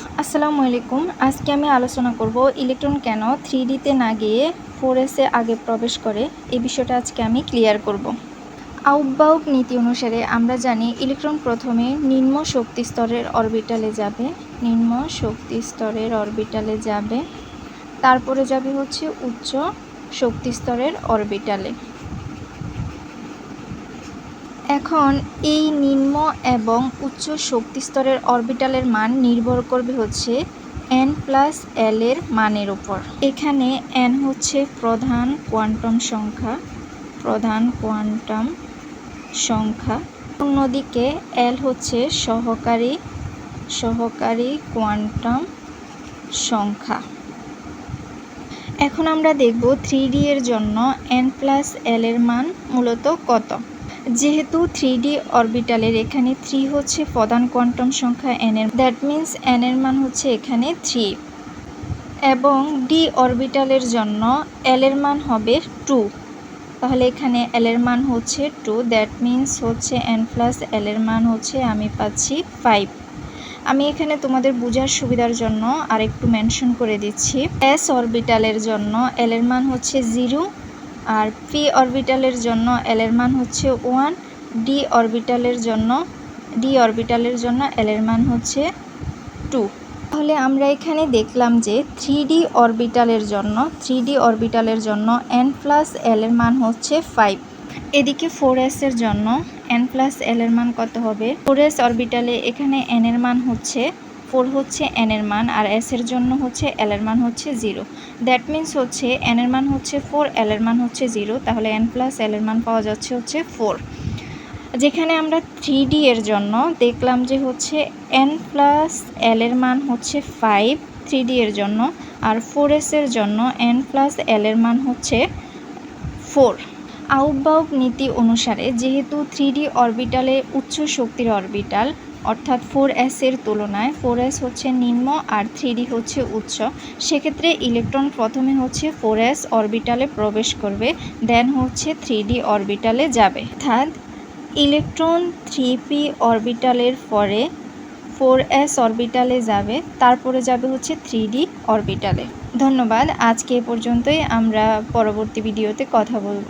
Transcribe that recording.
আসসালামু আলাইকুম। আজকে আমি আলোচনা করব ইলেকট্রন কেন থ্রি ডিতে না গিয়ে ফোর এসে আগে প্রবেশ করে। এই বিষয়টা আজকে আমি ক্লিয়ার করব। আউটবাউক নীতি অনুসারে আমরা জানি ইলেকট্রন প্রথমে নিম্ন শক্তি স্তরের অরবিটালে যাবে। নিম্ন শক্তি স্তরের অরবিটালে যাবে। তারপরে যাবে হচ্ছে উচ্চ শক্তি স্তরের অরবিটালে। এখন এই নিম্ন এবং উচ্চ শক্তি স্তরের অরবিটালের মান নির্ভর করবে হচ্ছে এন প্লাস এল এর মানের উপর। এখানে এন হচ্ছে প্রধান কোয়ান্টাম সংখ্যা, প্রধান কোয়ান্টাম সংখ্যা। অন্যদিকে এল হচ্ছে সহকারী সহকারী কোয়ান্টাম সংখ্যা। এখন আমরা দেখব থ্রি ডি এর জন্য এন প্লাস এল এর মান মূলত কত। যেহেতু থ্রি ডি অরবিটালের এখানে থ্রি হচ্ছে প্রধান কোয়ান্টাম সংখ্যা এন এর দ্যাট মিন্স এন এর মান হচ্ছে এখানে থ্রি। এবং ডি অরবিটালের জন্য এল এর মান হবে টু। তাহলে এখানে এল এর মান হচ্ছে টু দ্যাট মিন্স হচ্ছে এন প্লাস এল এর মান হচ্ছে আমি পাচ্ছি ফাইভ আমি এখানে তোমাদের বোঝার সুবিধার জন্য আর একটু মেনশন করে দিচ্ছি। এস অরবিটালের জন্য এল এর মান হচ্ছে জিরো আর পি অরবিটালের জন্য এল এর মান হচ্ছে ওয়ান ডি অরবিটালের জন্য ডি অরবিটালের জন্য এল এর মান হচ্ছে টু তাহলে আমরা এখানে দেখলাম যে থ্রি ডি অরবিটালের জন্য থ্রি ডি অরবিটালের জন্য এন প্লাস এল এর মান হচ্ছে ফাইভ এদিকে ফোর এর জন্য এন প্লাস এল এর মান কত হবে? ফোর এস অরবিটালে এখানে এন এর মান হচ্ছে ফোর হচ্ছে এন এর মান আর এস এর জন্য হচ্ছে এল এর মান হচ্ছে জিরো দ্যাট মিন্স হচ্ছে এন এর মান হচ্ছে ফোর এল এর মান হচ্ছে জিরো তাহলে এন প্লাস এল এর মান পাওয়া যাচ্ছে হচ্ছে ফোর যেখানে আমরা থ্রি ডি এর জন্য দেখলাম যে হচ্ছে এন প্লাস এল এর মান হচ্ছে ফাইভ থ্রি ডি এর জন্য আর ফোর এস এর জন্য এন প্লাস এল এর মান হচ্ছে ফোর আউটবাউক নীতি অনুসারে যেহেতু থ্রি ডি অরবিটালে উচ্চ শক্তির অরবিটাল অর্থাৎ ফোর এস এর তুলনায় ফোর এস হচ্ছে নিম্ন আর থ্রি ডি হচ্ছে উচ্চ। সেক্ষেত্রে ইলেকট্রন প্রথমে হচ্ছে ফোর এস অরবিটালে প্রবেশ করবে দেন হচ্ছে থ্রি ডি অরবিটালে যাবে। অর্থাৎ ইলেকট্রন থ্রি পি অরবিটালের পরে ফোর এস অরবিটালে যাবে, তারপরে যাবে হচ্ছে থ্রি ডি অরবিটালে ধন্যবাদ, আজকে এ পর্যন্তই, আমরা পরবর্তী ভিডিওতে কথা বলব।